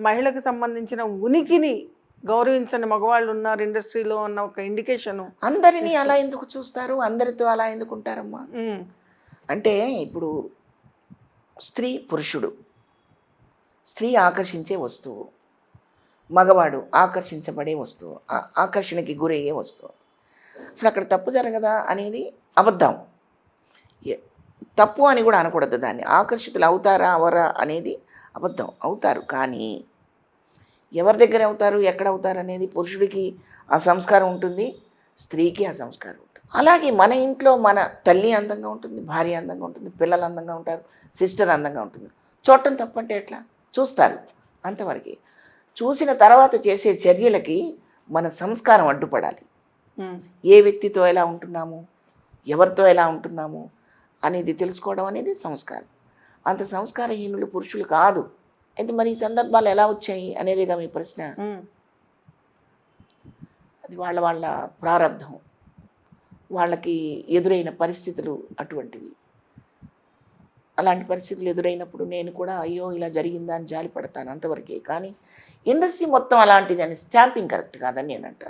మహిళకు సంబంధించిన ఉనికిని గౌరవించని మగవాళ్ళు ఉన్నారు ఇండస్ట్రీలో అన్న ఒక ఇండికేషను అందరినీ అలా ఎందుకు చూస్తారు? అందరితో అలా ఎందుకు ఉంటారమ్మా? అంటే ఇప్పుడు స్త్రీ పురుషుడు స్త్రీ ఆకర్షించే వస్తువు మగవాడు ఆకర్షించబడే వస్తువు ఆ- ఆకర్షణకి గురయ్యే వస్తువు. అసలు అక్కడ తప్పు జరగదా అనేది అబద్ధం. తప్పు అని కూడా అనకూడదు దాన్ని. ఆకర్షితులు అవుతారా అవరా అనేది అబద్ధం. అవుతారు. కానీ ఎవరి దగ్గర అవుతారు ఎక్కడ అవుతారు అనేది పురుషుడికి ఆ సంస్కారం ఉంటుంది స్త్రీకి ఆ సంస్కారం ఉంటుంది. అలాగే మన ఇంట్లో మన తల్లి అందంగా ఉంటుంది భార్య అందంగా ఉంటుంది పిల్లలు అందంగా ఉంటారు సిస్టర్ అందంగా ఉంటుంది. చూడటం తప్పంటే ఎట్లా? చూస్తారు అంతవరకే. చూసిన తర్వాత చేసే చర్యలకి మన సంస్కారం అడ్డుపడాలి. ఏ వ్యక్తితో ఎలా ఉంటున్నాము ఎవరితో ఎలా ఉంటున్నాము అనేది తెలుసుకోవడం అనేది సంస్కారం. అంత సంస్కారహీనులు పురుషులు కాదు. అయితే మరి ఈ సందర్భాలు ఎలా వచ్చాయి అనేదిగా మీ ప్రశ్న. అది వాళ్ళ వాళ్ళ ప్రారంధం వాళ్ళకి ఎదురైన పరిస్థితులు అటువంటివి. అలాంటి పరిస్థితులు ఎదురైనప్పుడు నేను కూడా అయ్యో ఇలా జరిగిందా అని జాలి పడతాను అంతవరకే. కానీ ఇండస్ట్రీ మొత్తం అలాంటిది అని స్టాంపింగ్ కరెక్ట్ కాదని నేను అంటాను.